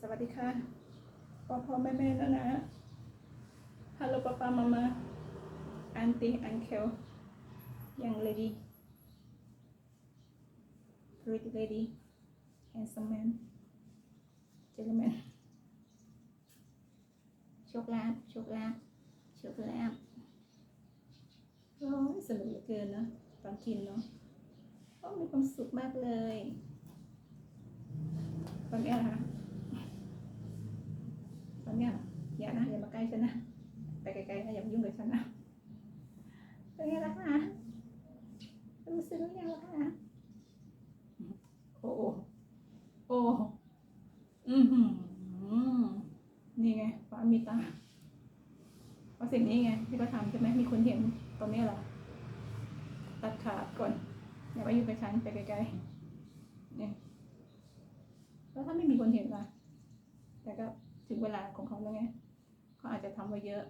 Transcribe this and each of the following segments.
สวัสดีค่ะพ่อพ่อแม่แม่แล้วนะฮัลโหลป้าป้ามามาอันตีอันเคลยัง lady pretty lady handsome man gentleman โชคลาภโชคลาภโชคลาภโอ้ยสนุกเหลือเกินเนาะตอนกินเนาะโอ้มีความสุขมากเลยตอนนี้ยนะคะ ตอนเนี้ยอย่านะอย่ามาใกล้ฉันนะไปไกลๆนะอย่ามายุ่งกับฉันนะเป็นไงล่ะคะรู้สึกหรือยังล่ะคะโอ้โอ้โอ้อือหือนี่ไงฟ้ามีตาเพราะสิ่งนี้ไงที่เขาทำใช่ไหมมีคนเห็นตอนนี้เหรอตัดขาดก่อนอย่ามายุ่งกับฉันไปไกลๆเนี่ยแล้วถ้าไม่มีคนเห็นล่ะแต่ก็ ถึงเวลาของเขาแล้วไงเขาอาจจะทำไว้เยอะ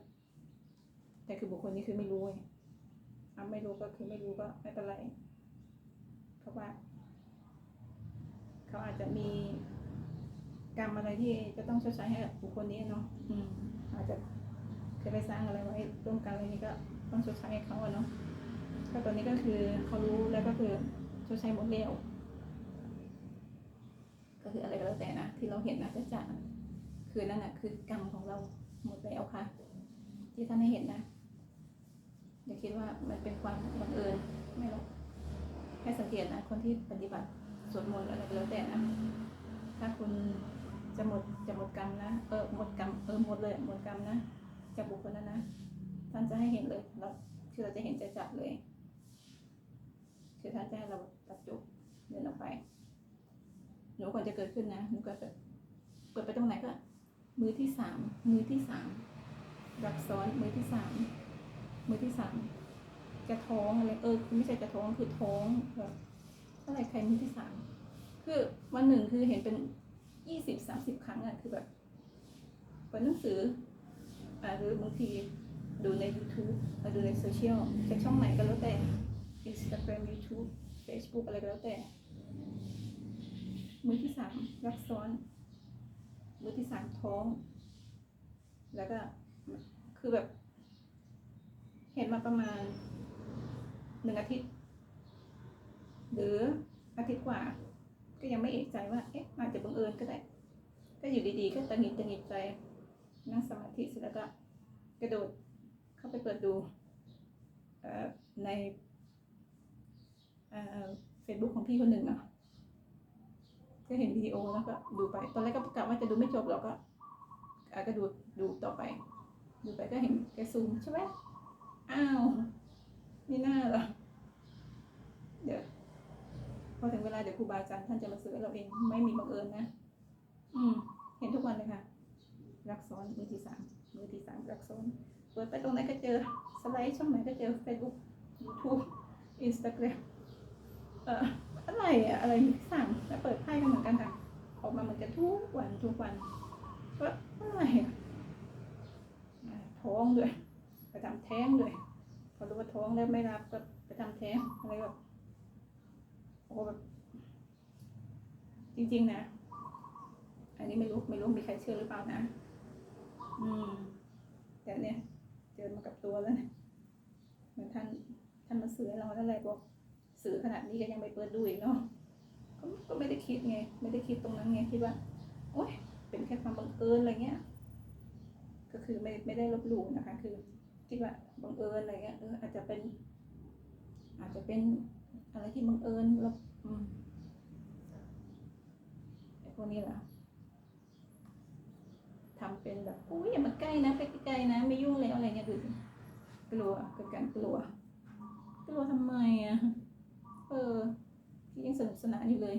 แต่คือบุคคลนี้คือไม่รู้ไงอะไม่รู้ก็คือไม่รู้ก็ไม่เป็นไรเพราะว่า เขาอาจจะมีกรรมอะไรที่จะต้องชดใช้ให้กับบุคคลนี้เนาะอืม อาจจะเคยไปสร้างอะไรไว้ร่วมกันอะไรนี้ก็ต้องชดใช้ให้เขาอะเนาะก็ตอนนี้ก็คือเขารู้แล้วก็คือชดใช้หมดแล้วก็คืออะไรก็แล้วแต่นะที่เราเห็นนะจะจะ คือนั่นน่ะคือกรรมของเราหมดแล้วค่ะ ที่ท่านให้เห็นนะอย่าคิดว่ามันเป็นความบังเอิญไม่หรอกแค่สังเกตนะคนที่ปฏิบัติสวดมนต์อะไรก็แล้วแต่นะถ้าคุณจะหมดจะหมดกรรมนะเออหมดกรรมเออหมดเลยหมดกรรมนะจากบุคคลนั้นนะท่านจะให้เห็นเลยเราคือเราจะเห็นจะจัดเลยคือท่านจะให้เราตัดจบเดินออกไป หนูก่อนจะเกิดขึ้นนะหนูก็แบบเปิดไปตรงไหนก็ มือที่สามมือที่สามรับซ้อนมือที่สามมือที่สามจะท้องอะไรเออคือไม่ใช่จะท้องคือท้องแบบอะไรใครมือที่สามคือวันหนึ่งคือเห็นเป็นยี่สิบสามสิบครั้งอะคือแบบเปิดหนังสืออ่าหรือบางทีดูใน YouTube ดูในโซเชียลจากช่องไหนก็แล้วแต่ Instagram YouTube Facebook อะไรก็แล้วแต่ มือที่สามรักซ้อน มือที่สามท้อง แล้วก็ คือแบบ เห็นมาประมาณหนึ่งอาทิตย์ หรืออาทิตย์กว่า ก็ยังไม่เอกใจว่า เอ๊ะอาจจะบังเอิญก็ได้ ก็อยู่ดีๆ ก็ตะหงิดตะหงิดใจ นั่งสมาธิเสร็จแล้วก็ กระโดดเข้าไปเปิดดูในเฟซบุ๊กของพี่คนหนึ่งเนาะ ก็เห็นวิดีโอแล้วก็ดูไป ตอนแรกก็กะว่าจะดูไม่จบหรอกก็อะก็ดูดูต่อไป ดูไปก็เห็นแกซูมใช่ไหมอ้าวนี่น่าเหรอเดี๋ยวพอถึงเวลาเดี๋ยวครูบาอาจารย์ท่านจะมาซื้อเราเองไม่มีบังเอิญนะ อืม เห็นทุกวันเลยค่ะ รักซ้อนมือที่สามมือที่สามรักซ้อนเปิดไปตรงไหนก็เจอสไลด์ช่องไหนก็เจอ Facebook YouTube Instagram เอ่อ อะไรอะอะไรสั่งแล้วเปิดไพ่กันเหมือนกันค่ะ ออกมาเหมือนกันทุกวันทุกวันก็อะไรอะท้องด้วยไปทำแท้งด้วยพอรู้ว่าท้องแล้วไม่รับก็ไปทำแท้งอะไรแบบโอ้แบบจริงๆนะ อันนี้ไม่รู้ไม่รู้มีใครเชื่อหรือเปล่านะ อืม แต่เนี่ย เจอมากับตัวแล้วนะเหมือนท่านท่านมาสื่อเราแล้วอะไรบอก สื่อขนาดนี้ก็ยังไม่เปิดดูอีกเนาะก็ก็ไม่ได้คิดไง ไม่ได้คิดตรงนั้นไงคิดว่าโอ๊ยเป็นแค่ความบังเอิญอะไรเงี้ย ก็คือไม่ไม่ได้ลบหลู่นะคะ คือคิดว่าบังเอิญอะไรเงี้ยเอออาจจะเป็น อาจจะเป็นอะไรที่บังเอิญแล้วอืมไอ้พวกนี้แหละทำเป็นแบบอุ้ยอย่ามาใกล้นะไปใกล้ๆนะ ไม่ยุ่งแล้วอะไรเงี้ยดูกลัวเกิดการกลัวกลัวทำไมอะ เออที่ยังสนุกสนานอยู่เลย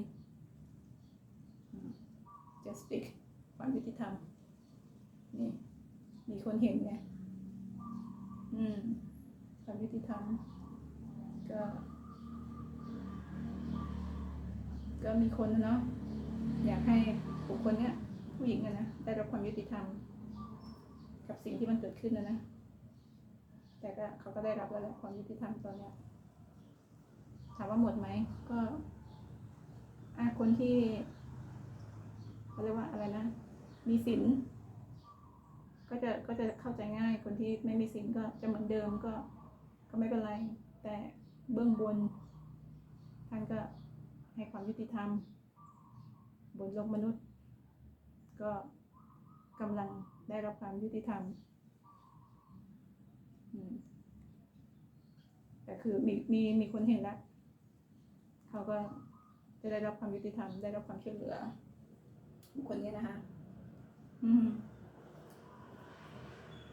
justice ความยุติธรรม นี่ มีคนเห็นไงอืมความยุติธรรม ก็ ก็มีคนนะเนาะอยากให้บุคคลเนี้ยผู้หญิงอะนะได้รับความยุติธรรม กับสิ่งที่มันเกิดขึ้นนะนะแต่ก็เขาก็ได้รับแล้วแหละความยุติธรรมตอนเนี้ย ถามว่าหมดไหมก็อาคนที่เขาเรียกว่าอะไรนะ มีศีลก็จะก็จะเข้าใจง่ายคนที่ไม่มีศีลก็จะเหมือนเดิมก็ ก็ไม่เป็นไร แต่เบื้องบน ท่านก็ให้ความยุติธรรม บนโลกมนุษย์ ก็กำลังได้รับความยุติธรรมแต่คือมีมีมีคนเห็นแล้ว เขาก็จะได้รับความยุติธรรมได้รับความช่วยเหลือบุคคนนี้นะคะ อืม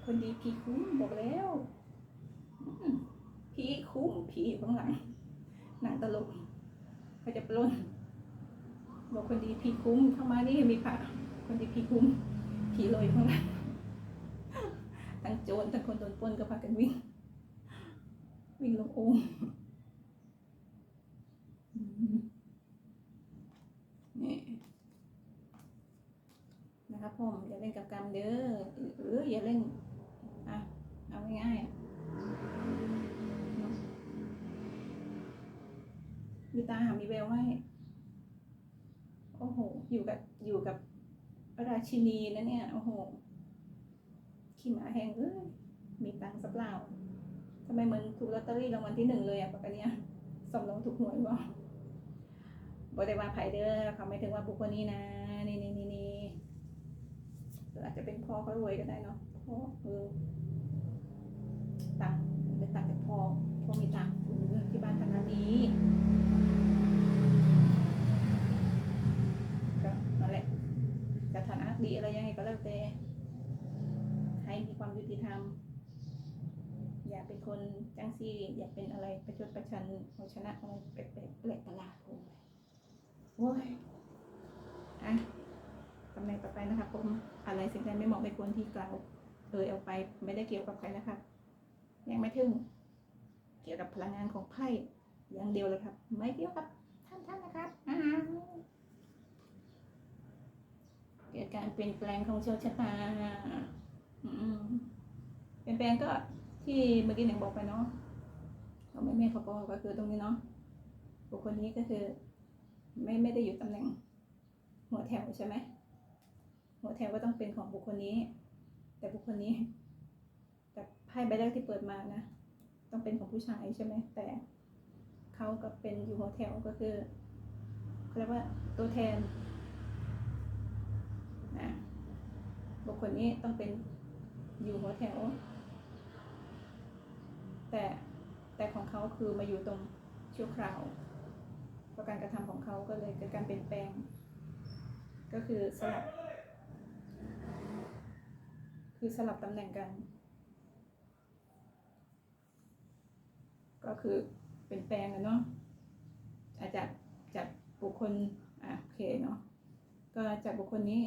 คนดีผีคุ้มบอกแล้วอืมผีคุ้มผีอยู่ข้างหลังหนังตลกเขาจะปล้นบอกคนดีผีคุ้มเข้ามานี่มีผ่าคนดีผีคุ้มผีลอยข้างหลังทั้งโจรทั้งคนโดนปล้นก็พากันวิ่งวิ่งลงโอ่งอืม นี่นะครับผมอย่าเล่นกับกรรมเด้อหรืออย่าเล่นอะเอาง่ายๆอะเนาะมีตาหามีแววไหมโอ้โห อยู่กับอยู่กับราชินีนะเนี่ย โอ้โหขี้หมาแห้งเอ้ยมีตังสักเปล่าทำไมเหมือนถูกลอตเตอรี่รางวัลที่หนึ่งเลยอะปะกติเนี่ยสมรองถูกหวยบ่ บ่ได้ว่าไผเด้อเขาไม่ถึงว่าบุคคลนี้นะ นี่นี่นี่นี่อาจจะเป็นพ่อเขารวยก็ได้เนาะพ่อเออตังเป็นตังค์จากพ่อพ่อมีตังออที่บ้านทางนั้นดีก็นั่นแหละจะฐานะดีอะไรยังไงก็แล้วแต่ให้มีความยุติธรรม อย่าเป็นคนจังซี่ อย่าเป็นอะไรประชดประชันเอาชนะอะไรแปลกๆปลกประหลาด โอ้ยอะตำแหน่งต่อไปนะคะผมอะไรสิ่งใดไม่เหมาะไม่ควรที่กล่าวเอ่ยออกไปไม่ได้เกี่ยวกับใครนะคะยังไม่ถึง เกี่ยวกับพลังงานของไพ่อย่างเดียวเลยครับ ไม่เกี่ยวกับท่านท่านนะครับอ่าเกิดการเปลี่ยนแปลงของโชคชะตาอืมเปลี่ยนแปลงก็ที่เมื่อกี้หนึ่งบอกไปเนาะเราไม่ไม่เขาบอกก็คือตรงนี้เนาะบุคคลนี้ก็คือ ไม่ไม่ได้อยู่ตำแหน่งหัวแถวใช่ไหมหัวแถวก็ต้องเป็นของบุคคลนี้ แต่บุคคลนี้ แต่ไพ่ใบแรกที่เปิดมานะ ต้องเป็นของผู้ชายใช่ไหมแต่เขาก็เป็นอยู่หัวแถวก็คือเขาเรียกว่าตัวแทนนะบุคคลนี้ต้องเป็นอยู่หัวแถว แต่แต่ของเขาคือมาอยู่ตรงชั่วคราว เพราะการกระทำของเขาก็เลยเกิดการเปลี่ยนแปลง ก็คือสลับ คือสลับตำแหน่งกัน ก็คือเปลี่ยนแปลงกันเนาะอาจจะจากบุคคลอะโอเคเนาะก็จากบุคคลนี้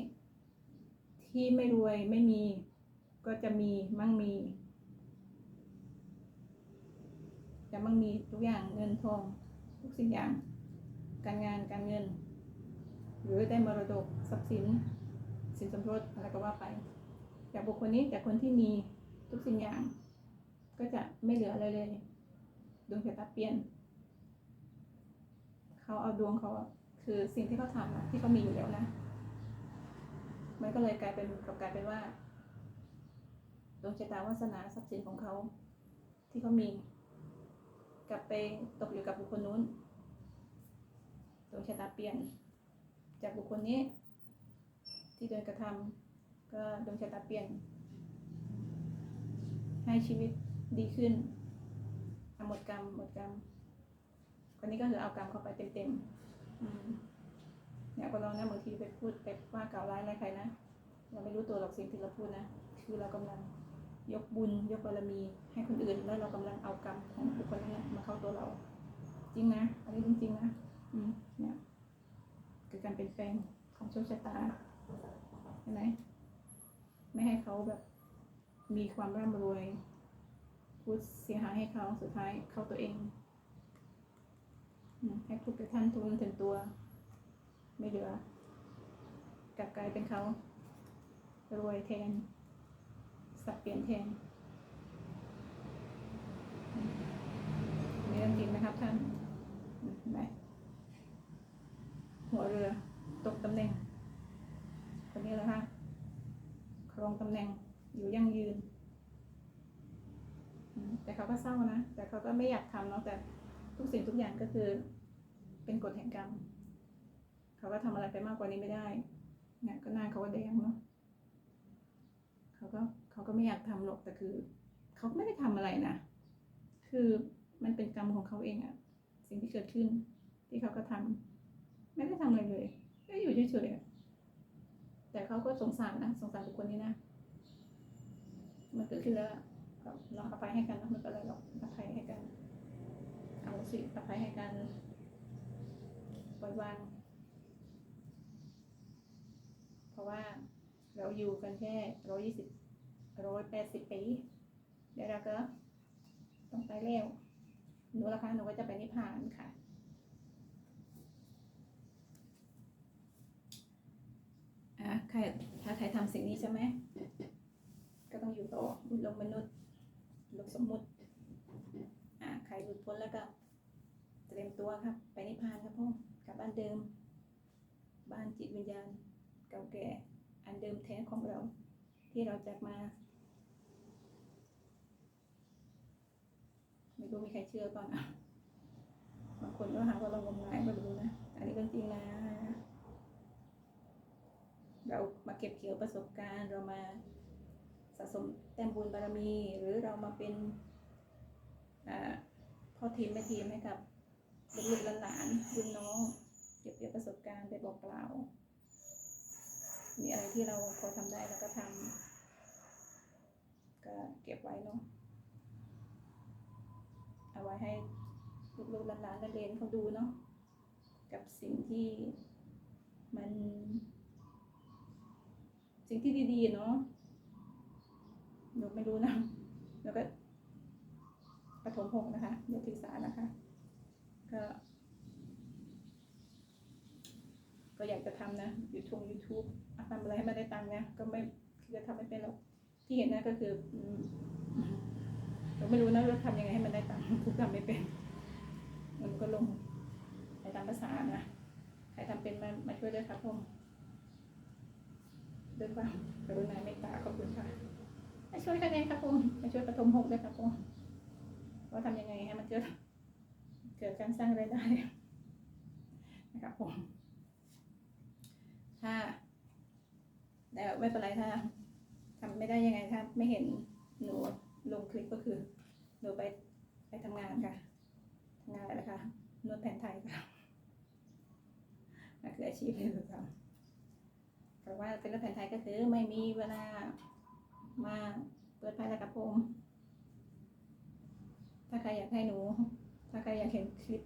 ที่ไม่รวยไม่มี ก็จะมีมั่งมีจะมั่งมีทุกอย่างเงินทองทุกสิ่งอย่าง การงานการเงิน หรือได้มรดกทรัพย์สิน สินสมรสอะไรก็ว่าไป จากบุคคลนี้จากคนที่มีทุกสิ่งอย่าง ก็จะไม่เหลืออะไรเลยดวงชะตาเปลี่ยน เขาเอาดวงเขาคือสิ่งที่เขาทำที่เขามีอยู่แล้วนะมันก็เลยกลายเป็นกลับกลายเป็นว่าดวงชะตาวาสนาทรัพย์สินของเขา ที่เขามี กลับไปตกอยู่กับบุคคลนู้น วงชะตาเปลี่ยน จากบุคคลนี้ ที่โดนกระทำก็ดวงชะตาเปลี่ยน ให้ชีวิตดีขึ้นเอาหมดกรรมหมดกรรมคนนี้ก็คือเอากรรมเข้าไปเต็มๆเนี่ยคนเรานะบางทีไปพูดไปว่ากล่าวร้ายอะไรใครนะเราไม่รู้ตัวหรอกสิ่งที่เราพูดนะคือเรากำลังยกบุญยกบารมี ให้คนอื่นแล้วเรากำลังเอากรรมของบุคคลนั้นมาเข้าตัวเรา จริงนะ อันนี้จริงๆนะ เนี่ยคือการเปลี่ยนแปลงของโชคชะตาเห็นไหมไม่ให้เขาแบบ มีความร่ำรวยพูดเสียหายให้เขาสุดท้ายเขาตัวเองให้ทุกท่านทุนถึงตัว ไม่เหลือกลับกลายเป็นเขารวยแทน สับเปลี่ยนแทนนี่เรื่องจริงนะครับท่านอืมเห็น หัวเรือ ตกตำแหน่งคนนี้แหละค่ะรงตำแหน่งอยู่ยั่งยืน แต่เขาก็เศร้านะ แต่เขาก็ไม่อยากทำเนาะแต่ทุกสิ่งทุกอย่างก็คือ เป็นกฎแห่งกรรม เขาก็ทำอะไรไปมากกว่านี้ไม่ได้เนี่ยก็หน้าเขาก็แดงเนาะเขาก็เขาก็ไม่อยากทำหรอกแต่คือ เขาไม่ได้ทำอะไรนะ คือมันเป็นกรรมของเขาเองอะสิ่งที่เกิดขึ้นที่เขาก็ทำ ไม่ได้ทำอะไรเลยก็อยู่เฉยๆแต่เขาก็สงสารนะสงสารบุคคลนี้นะมันเกิดขึ้นแล้วอะก็ลองอภัยให้กันนะมันก็เลยหรอกอภัยให้กันเอาสิอภัยให้กันปล่อยวางเพราะว่าเราอยู่กันแค่ร้อยยี่สิบร้อยแปดสิบปีเดี๋ยวเราก็ต้องไปแล้วหนูละคะหนูก็จะไปนิพพานค่ะะใครถ้าใครทำสิ่งนี้ใช่ไหม ก็ต้องอยู่ต่อลงมนุษย์ลงสมมุติ อะใครหลุดพ้นแล้วก็ เตรียมตัวครับ ไปนิพพานครับพ่อกลับบ้านเดิม บ้านจิตวิญญาณ เก่าแก่ อันเดิมแท้ของเรา ที่เราจากมา ไม่รู้มีใครเชื่อเปล่านะบางคนก็หาว่าเรางมงายไม่รู้นะ อันนี้เรื่องจริงนะ เรามาเก็บเกี่ยวประสบการณ์เรามาสะสมแต้มบุญบารมี หรือเรามาเป็นพ่อทีมแม่ทีมให้กับลูกหลานรุ่นน้องเก็บเกี่ยวประสบการณ์ไปบอกกล่าวมีอะไรที่เราพอทำได้เราก็ทำก็เก็บไว้เนาะเอาไว้ให้ลูกหลานๆเรียนเขาดูเนาะกับสิ่งที่มัน สิ่งที่ดีๆเนาะหนูไม่รู้นะแล้วก็ปฐมหกนะคะยกศึกษานะคะ ก็ ก็อยากจะทำนะยูทูบยูทูบทำอะไรให้มันได้ตังค์นะก็ไม่คือจะทำไม่เป็นหรอกที่เห็นนะก็คืออืมเราไม่รู้นะว่าทำยังไงให้มันได้ตังค์ทุกทำไม่เป็นมันก็ลงไปตามภาษานะใครทำเป็นมามาช่วยด้วยครับผม ด้วยความกรุณาเมตตาขอบคุณค่ะมาช่วยกันเองครับผมมาช่วยปฐมหกด้วยครับผมว่าทำยังไงให้มันเกิดเกิดการสร้างรายได้นะครับผมถ้าแต่ไม่เป็นไรถ้าทำไม่ได้ยังไงถ้าไม่เห็นหนูลงคลิปก็คือหนูไปไปทำงานค่ะทำงานอะไรนะคะนวดแผนไทยค่ะนั่นคืออาชีพที่หนูทำ แต่ว่าเป็นรถแผนไทยก็คือไม่มีเวลามาเปิดไพ่และกับผมถ้าใครอยากให้หนู ถ้าใครอยากเห็นคลิป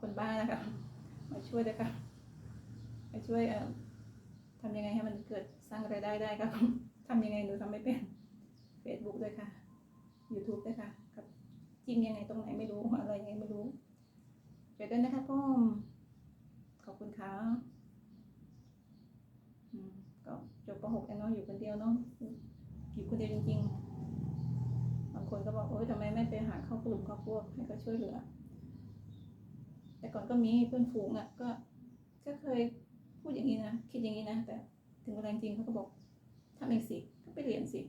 คนบ้านะคะมาช่วยด้วยค่ะมาช่วยเอ่อทำยังไงให้มันเกิดสร้างรายได้ได้ครับทำยังไงหนูทำไม่เป็น Facebook ด้วยค่ะ YouTube ด้วยค่ะครับจิ้มยังไงตรงไหนไม่รู้ อะไรยังไงไม่รู้เดี๋ยวด้วยนะคะพ่อมขอบคุณค่ะอืมก็จบป .6 แล้วเนาะอยู่คนเดียวเนาะอยู่คนเดียวจริงๆ บางคนก็บอกโอ๊ยทำไมไม่ไปหาเข้ากลุ่มเข้า พวกให้เขาช่วยเหลือ แต่ก่อนก็มีเพื่อนฝูงอะ ก็ก็เคยพูดอย่างนี้นะคิดอย่างนี้นะแต่ถึงเวลาจริงเขาก็บอกทำเองสิก็ไปเรียนสิ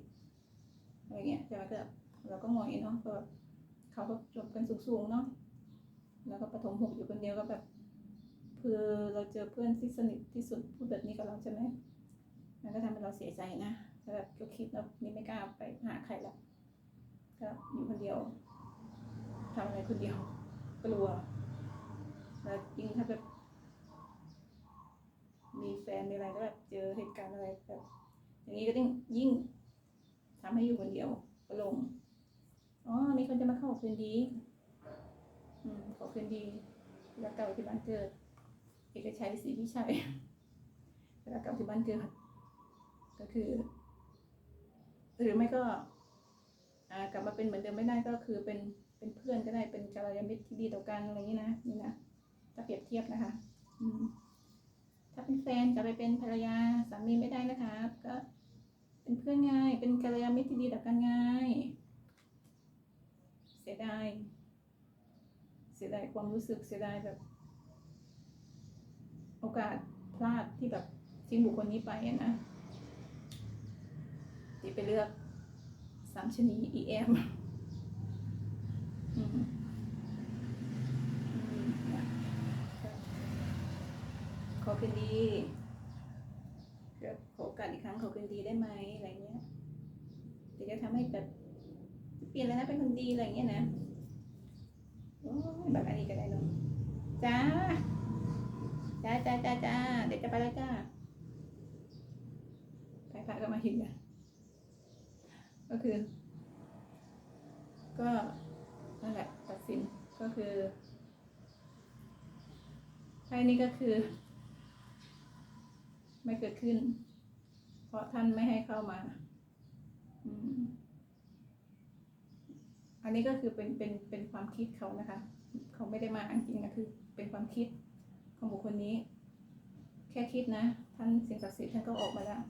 อะไรเงี้ยแต่ว่าก็เราก็งอยเนาะก็แบบเขาก็จบกันสูงๆเนาะแล้วก็ประถมหกอยู่คนเดียวก็แบบเพื่อเราเจอเพื่อนที่สนิทที่สุดพูดแบบนี้กับเราใช่ไหมมันก็ทำให้เราเสียใจนะแบบก็คิดแล้วนี่ไม่กล้าไปหาใครละก็อยู่คนเดียว ทำอะไรคนเดียวกลัวแล้วยิ่งถ้าแบบมีแฟนมีอะไรแล้วแบบเจอเหตุการณ์อะไรแบบอย่างนี้ก็ยิ่งยิ่งทำให้อยู่คนเดียวก็ลงอ๋อมีคนจะมาเข้าคืนดี อืมขอคืนดีแล้วเก่าที่บ้านเกิดเอกชัยศรีวิชัยแล้วเก่าที่บ้านเกิดก็คือ หรือไม่ก็ อ่ากลับมาเป็นเหมือนเดิมไม่ได้ก็คือเป็น เป็นเพื่อนก็ได้เป็นกัลยาณมิตรที่ดีต่อกันอะไรอย่างนี้นะนี่นะถ้าเปรียบเทียบนะคะ อืม ถ้าเป็นแฟนจะไปเป็นภรรยาสามีไม่ได้นะคะ ก็ เป็นเพื่อนง่าย เป็นกัลยาณมิตรที่ดีต่อกันง่าย เสียดายเสียดายความรู้สึกเสียดายแบบ โอกาสพลาดที่แบบทิ้งบุคคลนี้ไปอะนะไปเลือกสามชนี EM อืมอืมเนี่ย ขอคืนดีเดี๋ยวขอโอกาสอีกครั้งขอคืนดีได้ไหมอะไรเงี้ยเดี๋ยวจะทำให้แบบเปลี่ยนแล้วนะเป็นคนดีอะไรเงี้ยนะโอ้ยแบบอันนี้ก็ได้เนาะจ้าจ้าจ้าจ้าจ้าเดี๋ยวจะไปแล้วจ้าพายพายก็มาหินกันก็คือ ก็ สินก็คือไพ่นี้ก็คือ ไม่เกิดขึ้น เพราะท่านไม่ให้เข้ามาอันนี้ก็คือเป็นเป็นเป็นความคิดเขานะคะ เขาไม่ได้มาอันจริงนะคือเป็นความคิดของบุคคลนี้ แค่คิดนะ ท่านสิ่งศักดิ์สิทธิ์ท่านก็ออกมาแล้ว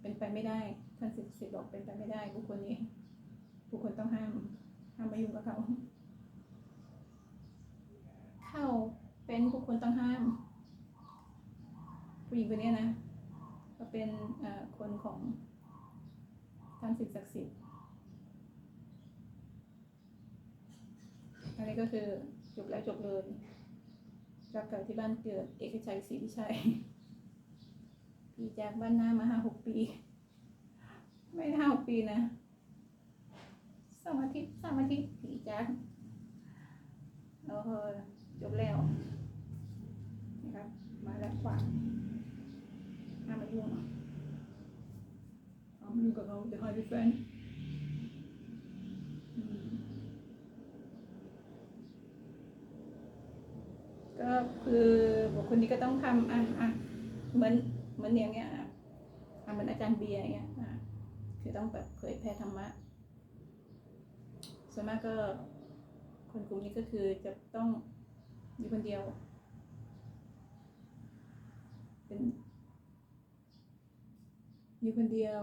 เป็นไปไม่ได้ ท่านสิ่งศักดิ์สิทธิ์บอกเป็นไปไม่ได้ บุคคลนี้ บุคคลต้องห้าม ห้ามมายุ่งกับเขา เข้าเป็นบุคคลต้องห้าม ผู้หญิงคนนี้นะ ก็เป็นคนของท่านสิ่งศักดิ์สิทธิ์อันนี้ก็คือจบแล้วจบเลยรับกลับที่บ้านเกิดเอกชัยศรีวิชัยพี่จากบ้านหน้ามาห้าหกปี ไม่ห้าหกปีนะ สองอาทิตย์สามอาทิตย์พี่จากโอ้โหจบแล้วนะครับ มาแล้วขวางห้ามมายุ่งห้ามมายุ่งกับเขาเดี๋ยวหายไปแฟนอืมก็คือบุคคลนี้ก็ต้องทำอะอะเหมือนเหมือนอย่างเงี้ยอะอะเหมือนอาจารย์เบียร์อย่างเงี้ยอะคือต้องแบบเผยแพร่ธรรมะ ส่วนมากก็คนกลุ่มนี้ก็คือจะต้องอยู่คนเดียว เป็นอยู่คนเดียว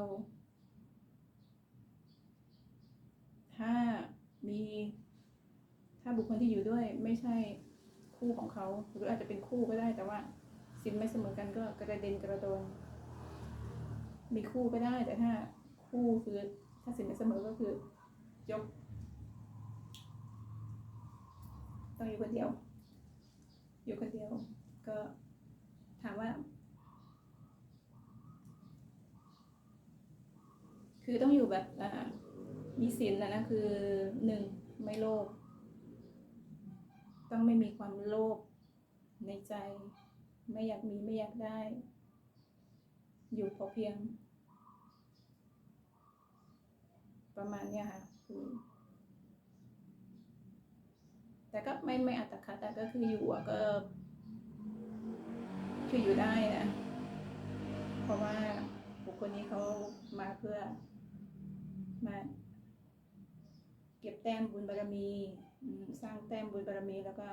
ถ้ามี ถ้าบุคคลที่อยู่ด้วยไม่ใช่คู่ของเขา หรืออาจจะเป็นคู่ก็ได้แต่ว่าสินไม่เสมอกันก็กระเด็นกระโดน มีคู่ก็ได้แต่ถ้าคู่คือถ้าสินไม่เสมอก็คือยก ต้องอยู่คนเดียว อยู่คนเดียว ก็ถามว่า คือต้องอยู่แบบอ่ามีศีลนะนะคือหนึ่งไม่โลภต้องไม่มีความโลภในใจ ไม่อยากมีไม่อยากได้ อยู่พอเพียง ประมาณเนี้ยค่ะคือ แต่ก็ไม่ไม่อัตคัดแต่ก็คืออยู่อะก็คืออยู่ได้นะ เพราะว่าบุคคลนี้เขามาเพื่อมาเก็บแต้มบุญบารมี สร้างแต้มบุญบารมีแล้วก็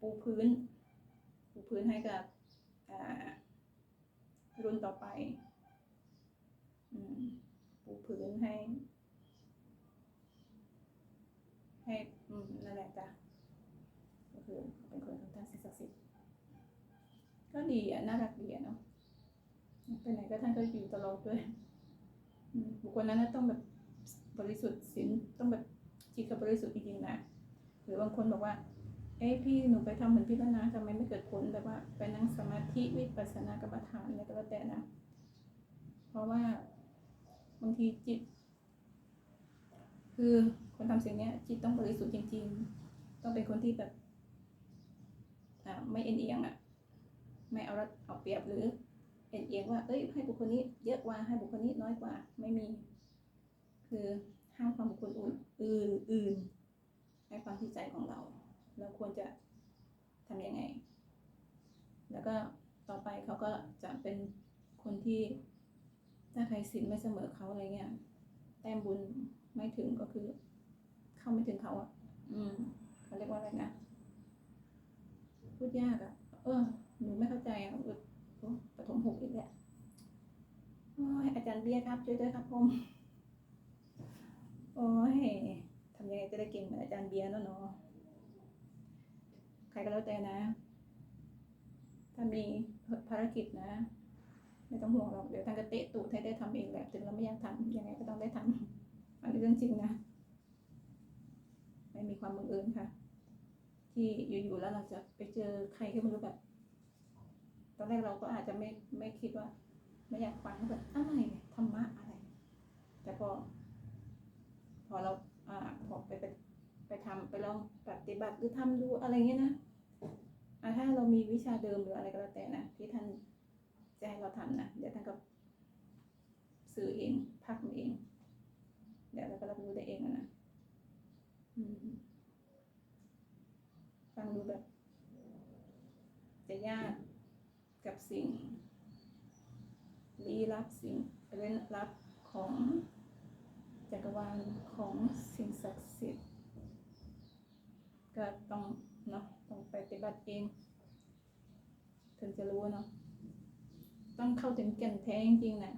ปูพื้น ปูพื้นให้กับรุ่นต่อไปอปูพื้นให้อืมนั่น แหละจ้ะก็คือเป็นคนของท่านสิ่งศักดิ์สิทธิ์ก็ดีอะน่ารักดีอะเนาะไปไหนก็ท่านก็อยู่ตลอดด้วย บุคคลนั้นต้องแบบบริสุทธิ์ศีลต้องแบบจิตกับบริสุทธิ์จริงๆนะหรือบางคนบอกว่า เอ้พี่หนูไปทำเหมือนพี่แล้วนะทำไมไม่เกิดผลแบบว่าไปนั่งสมาธิวิปัสสนากรรมฐานอะไรก็แล้วแต่นะ เพราะว่าบางทีจิต คือ คนทำสิ่งเนี้ยจิตต้องบริสุทธิ์จริง ๆ ต้องเป็นคนที่แบบอ่าไม่เอ็นเอียงอะ ไม่เอารัดเอาเปรียบหรือเอ็นเอียงว่าเอ้ยให้บุคคลนี้เยอะกว่าให้บุคคลนี้น้อยกว่าไม่มี คือห้ามความบุคคลอื่นอื่นในความที่ใจของเรา เราควรจะทำยังไง แล้วก็ต่อไปเขาก็จะเป็นคนที่ถ้าใครศีลไม่เสมอเขาอะไรเงี้ยแต้มบุญไม่ถึงก็คือาไม่ถึงเขาอะ อืมเขาเรียกว่าอะไรนะ พูดยากอะ เออ หนูไม่เข้าใจอะเออโอ้ปฐมหกอีกแหละโอ้ยอาจารย์เบียร์ครับ ช่วยด้วยครับผม โอ้ยทำยังไงจะได้เก่งเหมือนอาจารย์เบียร์เนาะเนาะใครก็แล้วแต่นะ ถ้ามีภารกิจนะ ไม่ต้องห่วงหรอก เดี๋ยวท่านก็เตะตูดให้ได้ทำเองแหละถึงเราไม่อยากทำยังไงก็ต้องได้ทำอันนี้เรื่องจริงนะ ไม่มีความบังเอิญค่ะ ที่อยู่ๆแล้วเราจะไปเจอใครก็ไม่รู้แบบ ตอนแรกเราก็อาจจะไม่ไม่คิดว่า ไม่อยากฟังแบบอะไรธรรมะอะไร แต่พอ พอเราอ่าพอไปไปไปทำไปลองปฏิบัติหรือทำดูอะไรเงี้ยนะอาถ้าเรามีวิชาเดิมหรืออะไรก็แล้วแต่นะที่ท่านจะให้เราทำนะเดี๋ยวท่านก็สื่อเองพักเองเดี๋ยวเราก็รับรู้ได้เองนะอืมังดูแบบ จะยากกับสิ่งลี้ลับสิ่งเร้นลับของจักรวาลของสิ่งศักดิ์สิทธิ์ก็ต้องเนาะต้องไปปฏิบัติเอง ถึงจะรู้เนาะต้องเข้าถึงแก่นแท้จริงๆนะ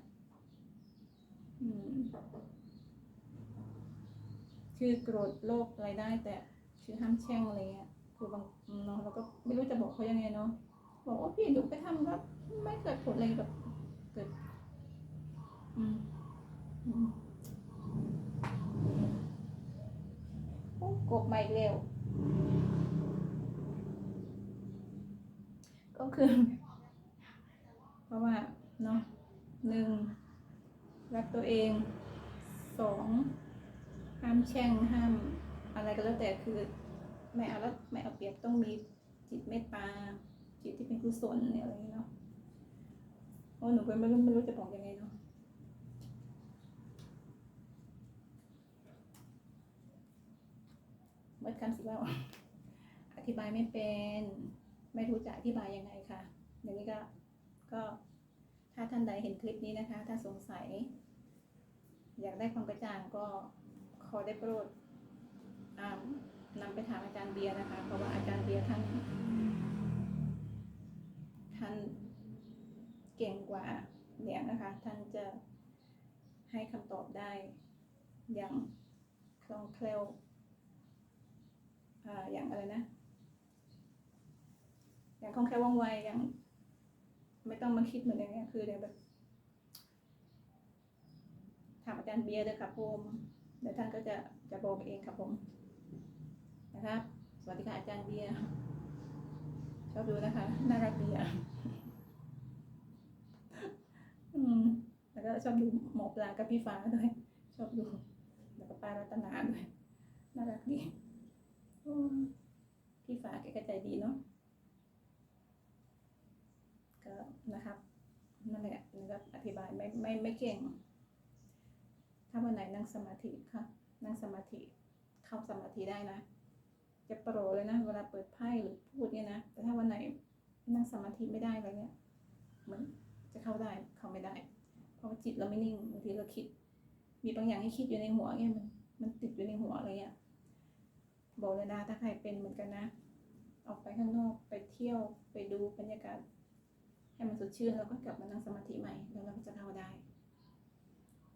อืมคือโกรธโลภอะไรได้แต่คือห้ามแช่งอะไรเงี้ย คือบางเนาะเราก็ไม่รู้จะบอกเขายังไงเนาะบอกว่าพี่หนูไปทำแล้วไม่เกิดผลอะไรแบบเกิดอืมอืมโอ้กบใหม่เร็วก็คือ เพราะว่าเนาะหนึ่งรักตัวเองสองห้ามแช่งห้ามอะไรก็แล้วแต่คือ ไม่เอาแล้วไม่เอาเปรียบต้องมีจิตเมตตา จิตที่เป็นกุศลเนี่ยอะไรเงี้ยเนาะโอ้หนูก็ไม่รู้ไม่รู้จะบอกยังไงเนาะเมื่อคำสิว่าอธิบายไม่เป็น ไม่รู้จะอธิบายยังไงค่ะอย่างนี้ก็ก็ถ้าท่านใดเห็นคลิปนี้นะคะ ถ้าสงสัย อยากได้ความกระจ่างก็ขอได้โปรดอ่า นำไปถามอาจารย์เบียร์นะคะ เพราะว่าอาจารย์เบียร์ท่านท่านเก่งกว่าเนี่ยนะคะ ท่านจะให้คำตอบได้อย่างคล่องแคล่วอย่างอะไรนะ อย่างคล่องแคล่วว่องไวอย่าง ไม่ต้องมาคิดเหมือนอย่างเงี้ยคือเดี๋ยวแบบถามอาจารย์เบียร์เลยครับผมเดี๋ยวท่านก็จะจะบอกเองครับผม นะครับ สวัสดีค่ะอาจารย์เบียร์ชอบดูนะคะ น่ารักดีอะแล้วก็ชอบดูหมอปลากับพี่ฟ้าด้วย ชอบดู แล้วก็ป้ารัตนาด้วย น่ารักดีพี่ฟ้าแกก็ใจดีเนาะ ก็นะครับ นั่นแหละนะครับอธิบายไม่ไม่ไม่เก่ง ถ้าวันไหนนั่งสมาธิค่ะ นั่งสมาธิเข้าสมาธิได้นะ จะโปรเลยนะ เวลาเปิดไพ่หรือพูดเนี่ยนะ แต่ถ้าวันไหนนั่งสมาธิไม่ได้อะไรเนี่ยเหมือนจะเข้าได้เข้าไม่ได้ เพราะว่าจิตเราไม่นิ่งบางทีเราคิด มีบางอย่างให้คิดอยู่ในหัวเนี่ยมันมันติดอยู่ในหัวอะไรเงี้ยบอกเลยนะถ้าใครเป็นเหมือนกันนะ ออกไปข้างนอกไปเที่ยวไปดูบรรยากาศให้มันสดชื่นแล้วก็กลับมานั่งสมาธิใหม่แล้วเราก็จะเข้าได้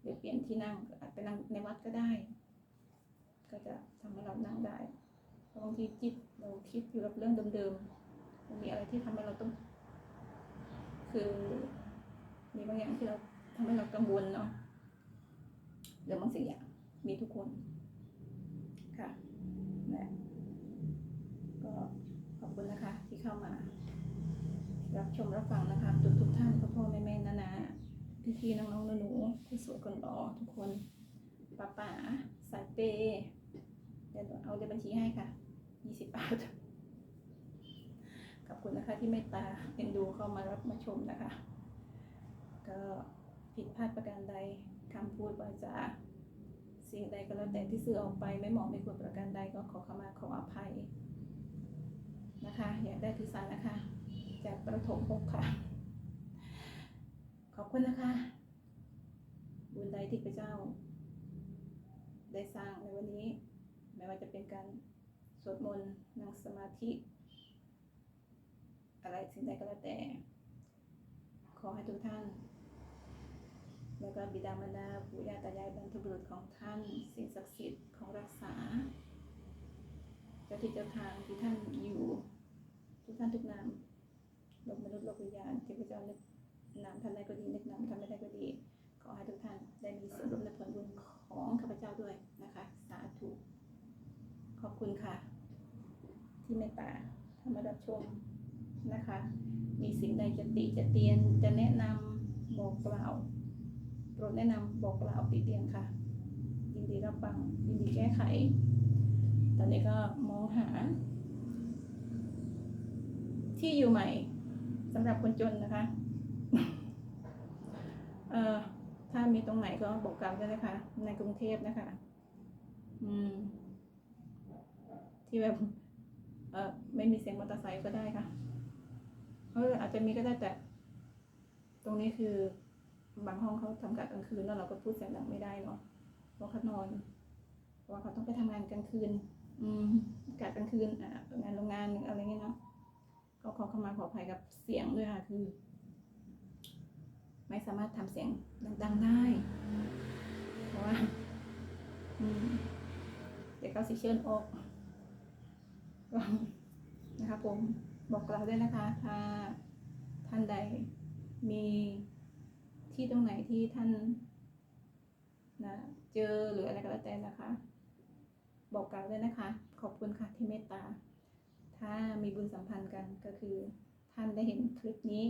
หรือเปลี่ยนที่นั่งอาจไปนั่งในวัดก็ได้ ก็จะทำให้เรานั่งได้ บางทีจิตเราคิดอยู่กับเรื่องเดิมๆมันมีอะไรที่ทำให้เราต้อง คือมีบางอย่างที่เราทำให้เรากังวลเนาะหรือบางสิ่งอย่างมีทุกคน ค่ะนะก็ขอบคุณนะคะ ที่เข้ามา รับชมรับฟังนะคะ ทุกทุกท่านพ่อพ่อแม่แม่นานาพี่พี่ๆน้องๆหนูๆที่สวยคนรอทุกคนป้าป๋าสายเปย์เดี๋ยวเอาเลขบัญชีให้ค่ะ ยี่สิบบาทขอบคุณนะคะที่เมตตาเอ็นดูเข้ามารับมาชมนะคะ ก็ผิดพลาดประการใดคำพูดวาจาสิ่งใดก็แล้วแต่ที่สื่อออกไปไม่เหมาะไม่ควรประการใดก็ขอเข้ามาขออภัยนะคะ อยากได้ถือสานะคะ จากประถมหกค่ะ ขอบคุณนะคะ บุญใดที่พระเจ้า ได้สร้างในวันนี้ ไม่ว่าจะเป็นการ สวดมนต์นั่งสมาธิ อะไรสิ่งใดก็แล้วแต่ ขอให้ทุกท่าน แล้วก็บิดามารดาปู่ย่าตายายบรรพบุรุษของท่าน สิ่งศักดิ์สิทธิ์ของรักษา เจ้าที่เจ้าทางที่ท่านอยู่ ทุกท่านทุกนามโลกมนุษย์โลกวิญญาณที่พระเจ้านึกนำทำได้ก็ดีนึกนำทำไม่ได้ก็ดี ขอให้ทุกท่านได้มีส่วนร่วมในผลบุญของข้าพเจ้าด้วยนะคะ สาธุขอบคุณค่ะ ที่เมตตาธรรมรับชมนะคะ มีสิ่งใดจะติจะเตียนจะแนะนำบอกกล่าวโปรดแนะนำบอกกล่าวติเตียนค่ะ ยินดีรับฟังยินดีแก้ไข ตอนนี้ก็มองหา ที่อยู่ใหม่สำหรับคนจนนะคะเอ่อถ้ามีตรงไหนก็บอกกล่าวได้นะคะ ในกรุงเทพนะคะ อืม ที่แบบ เออไม่มีเสียงมอเตอร์ไซค์ก็ได้ค่ะเอออาจจะมีก็ได้แต่ ตรงนี้คือบางห้องเขาทำกะกลางคืนแล้วเราก็พูดเสียงดังไม่ได้เนาะเพราะเขานอนเพราะเขาต้องไปทำงานกลางคืน อืมกะกลางคืนอ่างานโรงงานอะไรเงี้ยเนาะก็ขอเข้ามาขออภัยกับเสียงด้วยค่ะคือ ไม่สามารถทำเสียงดังๆได้ เพราะว่าเดี๋ยวเขาสิเชิญออก นะคะผมบอกกล่าวด้วยนะคะ ถ้าท่านใดมีที่ตรงไหนที่ท่านนะเจอหรืออะไรก็แล้วแต่นะคะ บอกกล่าวด้วยนะคะ ขอบคุณค่ะที่เมตตา ถ้ามีบุญสัมพันธ์กันก็คือท่านได้เห็นคลิปนี้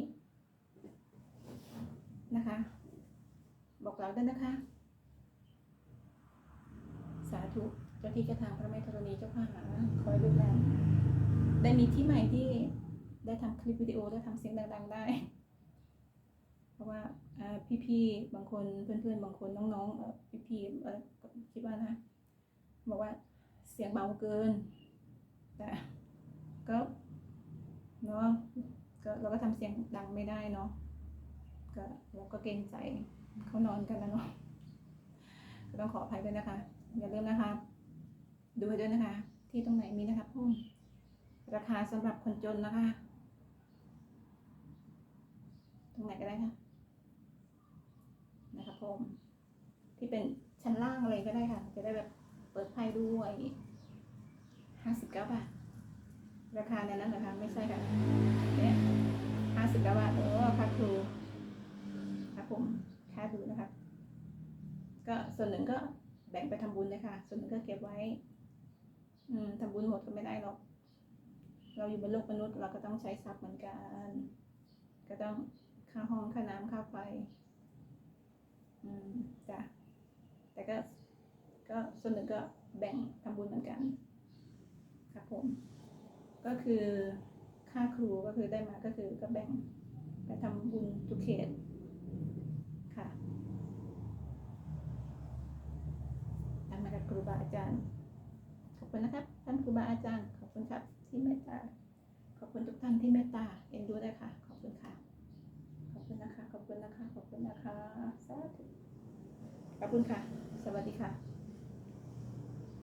นะคะ บอกกล่าวด้วยนะคะาธุเจ้าที่เจ้าทางพระแม่ธรณีเจ้าข้าหาคอยดูแลได้มีที่ใหม่ที่ได้ทำคลิปวิดีโอได้ทำเสียงดัง ๆ ได้ เพราะว่าพี่ๆบางคนเพื่อนๆบางคนน้องๆพี่ๆคิดว่านะบอกว่าเสียงเบาเกิน แต่ก็เนาะก็เราก็ทำเสียงดังไม่ได้เนาะก็เราก็เกรงใจเขานอนกันแล้วเนาะก็ต้องขออภัยด้วยนะคะ อย่าลืมนะคะ ดูให้ด้วยนะคะ ที่ตรงไหนมีนะคะพุ่มราคาสำหรับคนจนนะคะ ตรงไหนก็ได้ค่ะนะคะพุ่มที่เป็นชั้นล่างอะไรก็ได้ค่ะ จะได้แบบเปิดไพ่ด้วยห้าสิบเก้าบาทราคาในนั้นนะคะไม่ใช่ค่ะเนี่ยห้าสิบเก้าบาทเออค่าครูครับผมค่าดูนะคะ ก็ส่วนหนึ่งก็ แบ่งไปทำบุญเลยค่ะ ส่วนหนึ่งก็เก็บไว้ อืมทำบุญหมดก็ไม่ได้หรอก เราอยู่บนโลกมนุษย์เราก็ต้องใช้ทรัพย์เหมือนกัน ก็ต้องค่าห้องค่าน้ำค่าไฟ อืมจ้ะแต่ก็ ก็ส่วนหนึ่งก็แบ่งทำบุญเหมือนกันครับผม ก็คือค่าครูก็คือได้มาก็คือก็แบ่งไปทำบุญทุกเขต ค่ะ ทางมากับครูบาอาจารย์ ขอบคุณนะครับ ท่านครูบาอาจารย์ ขอบคุณครับที่เมตตา ขอบคุณทุกท่านที่เมตตาเอ็นดูด้วยค่ะ ขอบคุณค่ะ ขอบคุณนะคะ ขอบคุณนะคะ ขอบคุณนะคะ สาธุ ขอบคุณค่ะ สวัสดีค่ะ